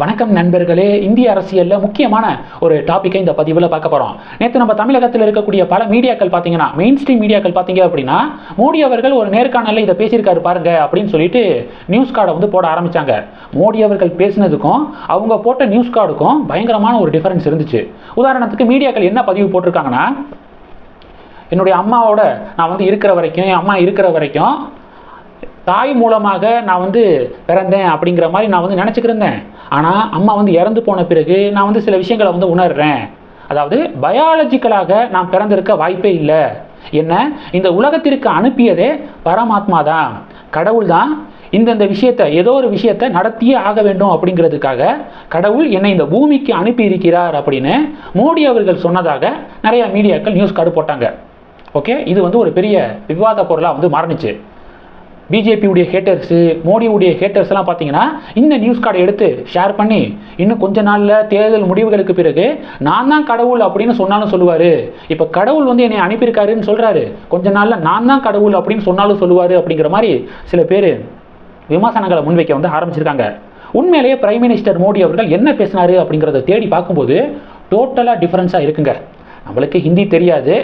வணக்கம் நண்பர்களே. இந்திய அரசியலில் முக்கியமான ஒரு டாப்பிக்கை இந்த பதிவில் பார்க்க போகிறோம் நேற்று நம்ம தமிழகத்தில் இருக்கக்கூடிய பல மீடியாக்கள் பார்த்தீங்கன்னா மெயின் ஸ்ட்ரீம் மீடியாக்கள் பார்த்தீங்க அப்படின்னா மோடி அவர்கள் ஒரு நேர்காணலில் இதை பேசியிருக்காரு பாருங்க அப்படின்னு சொல்லிட்டு நியூஸ் கார்டை வந்து போட ஆரம்பித்தாங்க மோடி அவர்கள் பேசினதுக்கும் அவங்க போட்ட நியூஸ் கார்டுக்கும் பயங்கரமான ஒரு டிஃபரன்ஸ் இருந்துச்சு. உதாரணத்துக்கு மீடியாக்கள் என்ன பதிவு போட்டிருக்காங்கன்னா என்னுடைய அம்மாவோட நான் வந்து இருக்கிற வரைக்கும் என் அம்மா இருக்கிற வரைக்கும் தாய் மூலமாக நான் வந்து பிறந்தேன் அப்படிங்கிற மாதிரி நான் வந்து நினச்சிக்கிருந்தேன் ஆனால் அம்மா வந்து இறந்து போன பிறகு நான் வந்து சில விஷயங்களை வந்து உணர்றேன். அதாவது பயாலஜிக்கலாக நான் பிறந்திருக்க வாய்ப்பே இல்லை. என்ன? இந்த உலகத்திற்கு அனுப்பியதே பரமாத்மா தான் கடவுள் தான் இந்தந்த விஷயத்தை ஏதோ ஒரு விஷயத்தை நடத்தியே ஆக வேண்டும் அப்படிங்கிறதுக்காக கடவுள் என்னை இந்த பூமிக்கு அனுப்பி இருக்கிறார் அப்படின்னு மோடி அவர்கள் சொன்னதாக நிறைய மீடியாக்கள் நியூஸ் கார்டு போட்டாங்க. ஓகே இது வந்து ஒரு பெரிய விவாத பொருளாக வந்து மாறுனுச்சு. பிஜேபியுடைய ஹேட்டர்ஸு மோடியுடைய ஹேட்டர்ஸ் எல்லாம் பார்த்தீங்கன்னா இந்த நியூஸ் கார்டை எடுத்து ஷேர் பண்ணி இன்னும் கொஞ்ச நாளில் தேர்தல் முடிவுகளுக்கு பிறகு நான் தான் கடவுள் அப்படின்னு சொன்னாலும் சொல்லுவார். இப்போ கடவுள் வந்து என்னை அனுப்பியிருக்காருன்னு சொல்கிறாரு கொஞ்ச நாளில் நான் தான் கடவுள் அப்படின்னு சொன்னாலும் சொல்லுவார் அப்படிங்கிற மாதிரி சில பேர் விமர்சனங்களை முன்வைக்க வந்து ஆரம்பிச்சிருக்காங்க. உண்மையிலேயே பிரைம் மினிஸ்டர் மோடி அவர்கள் என்ன பேசினாரு அப்படிங்கிறத தேடி பார்க்கும்போது டோட்டலாக டிஃப்ரென்ஸாக இருக்குங்க. நம்மளுக்கு ஹிந்தி தெரியாது.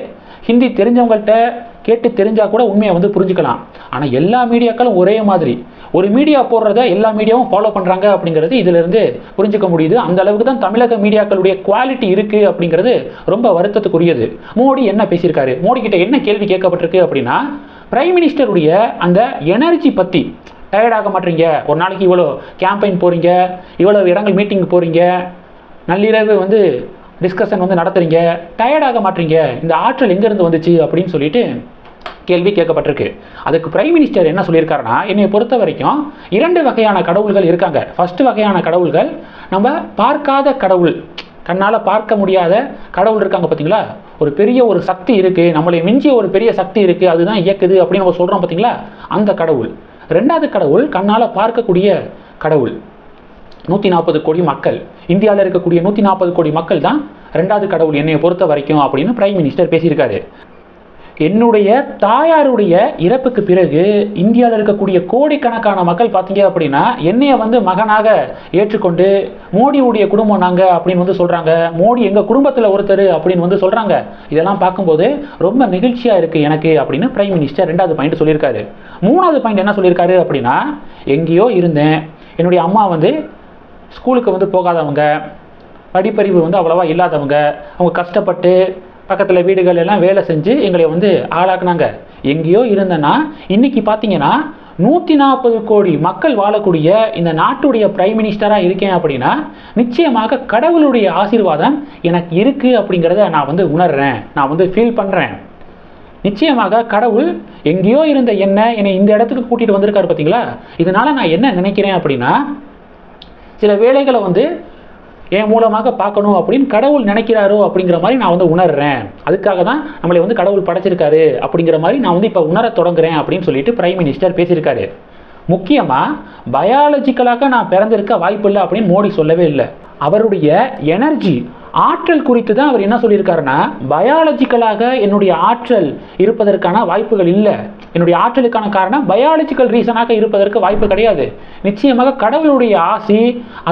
ஹிந்தி தெரிஞ்சவங்கள்ட்ட கேட்டு தெரிஞ்சால் கூட உண்மையை வந்து புரிஞ்சுக்கலாம். ஆனால் எல்லா மீடியாக்களும் ஒரே மாதிரி. ஒரு மீடியா போடுறத எல்லா மீடியாவும் ஃபாலோ பண்ணுறாங்க அப்படிங்கிறது இதிலிருந்து புரிஞ்சுக்க முடியுது. அந்த அளவுக்கு தான் தமிழக மீடியாக்களுடைய குவாலிட்டி இருக்குது அப்படிங்கிறது ரொம்ப வருத்தத்துக்குரியது. மோடி என்ன பேசியிருக்காரு? மோடி கிட்ட என்ன கேள்வி கேட்கப்பட்டிருக்கு அப்படின்னா பிரைம் மினிஸ்டருடைய அந்த எனர்ஜி பற்றி டயர்டாக மாட்டீங்க. ஒரு நாளைக்கு இவ்வளோ கேம்பெயின் போகிறீங்க இவ்வளோ இடங்கள் மீட்டிங் போகிறீங்க நள்ளிரவு வந்து டிஸ்கஷன் வந்து நடத்துறீங்க டயர்டாக மாட்டீங்க இந்த ஆற்றல் எங்கேருந்து வந்துச்சு அப்படின்னு சொல்லிட்டு கேள்வி கேட்கப்பட்டிருக்கு. அதுக்கு பிரைம் மினிஸ்டர் என்ன சொல்லியிருக்காருன்னா என்னை பொறுத்த வரைக்கும் இரண்டு வகையான கடவுள்கள் இருக்காங்க. ஃபஸ்ட்டு வகையான கடவுள்கள் நம்ம பார்க்காத கடவுள் கண்ணால் பார்க்க முடியாத கடவுள் இருக்காங்க பார்த்தீங்களா ஒரு பெரிய ஒரு சக்தி இருக்குது நம்மளை மிஞ்சிய ஒரு பெரிய சக்தி இருக்குது அதுதான் இயக்குது அப்படின்னு நம்ம சொல்கிறோம் பார்த்தீங்களா அந்த கடவுள். ரெண்டாவது கடவுள் கண்ணால் பார்க்கக்கூடிய கடவுள். நூற்றி நாற்பது கோடி மக்கள். இந்தியாவில் இருக்கக்கூடிய நூற்றி நாற்பது கோடி மக்கள் தான் ரெண்டாவது கடவுள் என்னை பொறுத்த வரைக்கும் அப்படின்னு பிரைம் மினிஸ்டர் பேசியிருக்காரு. என்னுடைய தாயாருடைய இறப்புக்கு பிறகு இந்தியாவில் இருக்கக்கூடிய கோடிக்கணக்கான மக்கள் பார்த்தீங்க அப்படின்னா என்னைய வந்து மகனாக ஏற்றுக்கொண்டு மோடியுடைய குடும்பம் நாங்கள் அப்படின்னு வந்து சொல்கிறாங்க மோடி எங்கள் குடும்பத்தில் ஒருத்தர் அப்படின்னு வந்து சொல்கிறாங்க இதெல்லாம் பார்க்கும்போது ரொம்ப நெகிழ்ச்சியாக இருக்குது எனக்கு அப்படின்னு பிரைம் மினிஸ்டர் ரெண்டாவது பாயிண்ட் சொல்லியிருக்காரு. மூணாவது பாயிண்ட் என்ன சொல்லியிருக்காரு அப்படின்னா எங்கேயோ இருந்தேன். என்னுடைய அம்மா வந்து ஸ்கூலுக்கு வந்து போகாதவங்க. படிப்பறிவு வந்து அவ்வளோவா இல்லாதவங்க. அவங்க கஷ்டப்பட்டு பக்கத்தில் வீடுகள் எல்லாம் வேலை செஞ்சு எங்களை வந்து ஆளாக்குனாங்க. எங்கேயோ இருந்தேன்னா இன்னைக்கு பார்த்தீங்கன்னா நூற்றி நாற்பது கோடி மக்கள் வாழக்கூடிய இந்த நாட்டுடைய பிரைம் மினிஸ்டராக இருக்கேன் அப்படின்னா நிச்சயமாக கடவுளுடைய ஆசீர்வாதம் எனக்கு இருக்குது அப்படிங்கிறத நான் வந்து உணர்றேன். நான் வந்து ஃபீல் பண்ணுறேன் நிச்சயமாக கடவுள் எங்கேயோ இருந்த என்ன என்னை இந்த இடத்துக்கு கூட்டிகிட்டு வந்திருக்காரு பார்த்தீங்களா இதனால் நான் என்ன நினைக்கிறேன் அப்படின்னா சில வேலைகளை வந்து என் மூலமாக பார்க்கணும் அப்படின்னு கடவுள் நினைக்கிறாரோ அப்படிங்கிற மாதிரி நான் வந்து உணர்றேன். அதுக்காக தான் நம்மளை வந்து கடவுள் படைச்சிருக்காரு அப்படிங்கிற மாதிரி நான் வந்து இப்போ உணர தொடங்குறேன் அப்படின்னு சொல்லிட்டு பிரைம் மினிஸ்டர் பேசியிருக்காரு. முக்கியமாக பயாலஜிக்கலாக நான் பிறந்திருக்க வாய்ப்பு இல்லை அப்படின்னு மோடி சொல்லவே இல்லை. அவருடைய எனர்ஜி ஆற்றல் குறித்து தான் அவர் என்ன சொல்லியிருக்காருன்னா பயாலஜிக்கலாக என்னுடைய ஆற்றல் இருப்பதற்கான வாய்ப்புகள் இல்லை. என்னுடைய ஆற்றலுக்கான காரணம் பயாலஜிக்கல் ரீசனாக இருப்பதற்கு வாய்ப்பு கிடையாது. நிச்சயமாக கடவுளுடைய ஆசி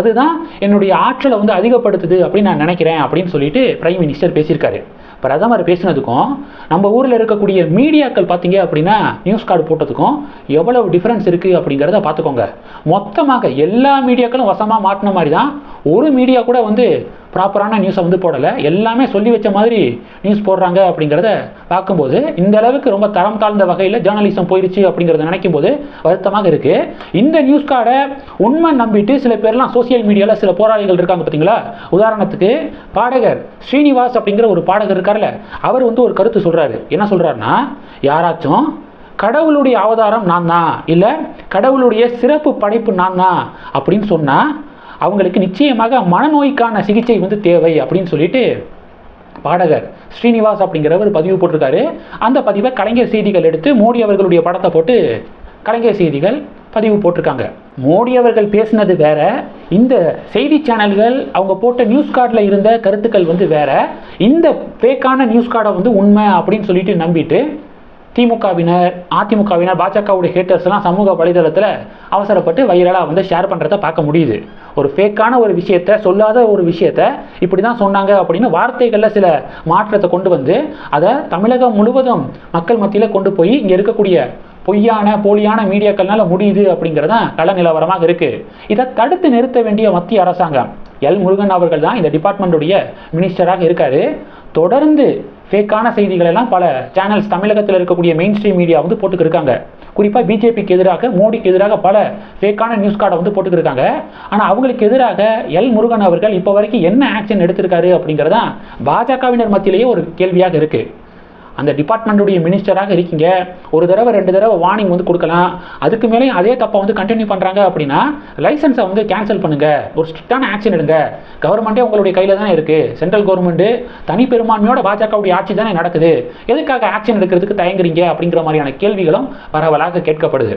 அதுதான் என்னுடைய ஆற்றலை வந்து அதிகப்படுத்துது அப்படின்னு நான் நினைக்கிறேன் அப்படின்னு சொல்லிட்டு பிரைம் மினிஸ்டர் பேசியிருக்காரு. பிரதமர் பேசினதுக்கும் நம்ம ஊரில் இருக்கக்கூடிய மீடியாக்கள் பார்த்தீங்க அப்படின்னா நியூஸ் கார்டு போட்டதுக்கும் எவ்வளவு டிஃப்ரென்ஸ் இருக்குது அப்படிங்கிறத பார்த்துக்கோங்க. மொத்தமாக எல்லா மீடியாக்களும் வசமாக மாட்டின மாதிரி தான் ஒரு மீடியா கூட வந்து ப்ராப்பரான நியூஸை வந்து போடலை. எல்லாமே சொல்லி வச்ச மாதிரி நியூஸ் போடுறாங்க அப்படிங்கிறத பார்க்கும்போது இந்த அளவுக்கு ரொம்ப தரம் தாழ்ந்த வகையில் ஜேர்னலிசம் போயிடுச்சு அப்படிங்கிறத நினைக்கும் போது வருத்தமாக இருக்குது இந்த நியூஸ் கார்டை உண்மை நம்பிட்டு சில பேர்லாம் சோசியல் மீடியாவில் சில போராளிகள் இருக்காங்க பார்த்தீங்களா? உதாரணத்துக்கு பாடகர் ஸ்ரீனிவாஸ் அப்படிங்கிற ஒரு பாடகர் இருக்கார்ல அவர் வந்து ஒரு கருத்து சொல்கிறாரு என்ன சொல்கிறாருன்னா யாராச்சும் கடவுளுடைய அவதாரம் நான் தான் இல்லை கடவுளுடைய சிறப்பு படைப்பு நான் தான் அப்படின்னு சொன்னால் அவங்களுக்கு நிச்சயமாக மனநோய்க்கான சிகிச்சை வந்து தேவை அப்படின்னு சொல்லிட்டு பாடகர் ஸ்ரீனிவாஸ் அப்படிங்கிறவர் பதிவு போட்டிருக்காரு. அந்த பதிவை கலைஞர் செய்திகள் எடுத்து மோடி அவர்களுடைய படத்தை போட்டு கலைஞர் செய்திகள் பதிவு போட்டிருக்காங்க. மோடி அவர்கள் பேசினது வேற இந்த செய்தி சேனல்கள் அவங்க போட்ட நியூஸ் கார்டில் இருந்த கருத்துக்கள் வந்து வேற. இந்த பேக்கான நியூஸ் கார்டை வந்து உண்மை அப்படின்னு சொல்லிட்டு நம்பிட்டு திமுகவினர் அதிமுகவினர் பாஜகவுடைய ஹேட்டர்ஸ்லாம் சமூக வலைதளத்தில் அவசரப்பட்டு வைரலாக வந்து ஷேர் பண்ணுறதை பார்க்க முடியுது. ஒரு ஃபேக்கான ஒரு விஷயத்த சொல்லாத ஒரு விஷயத்த இப்படி தான் சொன்னாங்க அப்படின்னு வார்த்தைகளில் சில மாற்றத்தை கொண்டு வந்து அதை தமிழகம் முழுவதும் மக்கள் மத்தியில் கொண்டு போய் இங்கே இருக்கக்கூடிய பொய்யான போலியான மீடியாக்கள்னால முடியுது அப்படிங்கிறதான் கள நிலவரமாக இருக்குது இதை தடுத்து நிறுத்த வேண்டிய மத்திய அரசாங்கம் எல் முருகன் அவர்கள் தான் இந்த டிபார்ட்மெண்ட்டுடைய மினிஸ்டராக இருக்காரு. தொடர்ந்து ஃபேக்கான செய்திகள் எல்லாம் பல சேனல்ஸ் தமிழகத்தில் இருக்கக்கூடிய மெயின் ஸ்ட்ரீம் மீடியா வந்து போட்டுக்கிருக்காங்க. குறிப்பாக பிஜேபிக்கு எதிராக மோடிக்கு எதிராக பல ஃபேக்கான நியூஸ் கார்டை வந்து போட்டுக்கிருக்காங்க. ஆனால் அவங்களுக்கு எதிராக எல் முருகன் அவர்கள் இப்போ வரைக்கும் என்ன ஆக்ஷன் எடுத்திருக்காரு அப்படிங்கிறதான் பாஜகவினர் மத்தியிலேயே ஒரு கேள்வியாக இருக்குது அந்த டிபார்ட்மெண்ட்டுடைய மினிஸ்டராக இருக்கீங்க. ஒரு தடவை ரெண்டு தடவை வார்னிங் வந்து கொடுக்கலாம். அதுக்கு மேலேயும் அதே தப்பை வந்து கண்டினியூ பண்ணுறாங்க அப்படின்னா லைசன்ஸை வந்து கேன்சல் பண்ணுங்கள் ஒரு ஸ்ட்ரிக்டான ஆக்ஷன் எடுங்க. கவர்மெண்ட்டே உங்களுடைய கையில் தானே இருக்குது சென்ட்ரல் கவர்மெண்ட்டு தனிப்பெரும்பான்மையோட பாஜகவுடைய ஆட்சி தானே நடக்குது. எதுக்காக ஆக்ஷன் எடுக்கிறதுக்கு தயங்குறீங்க அப்படிங்கிற மாதிரியான கேள்விகளும் பரவலாக கேட்கப்படுது.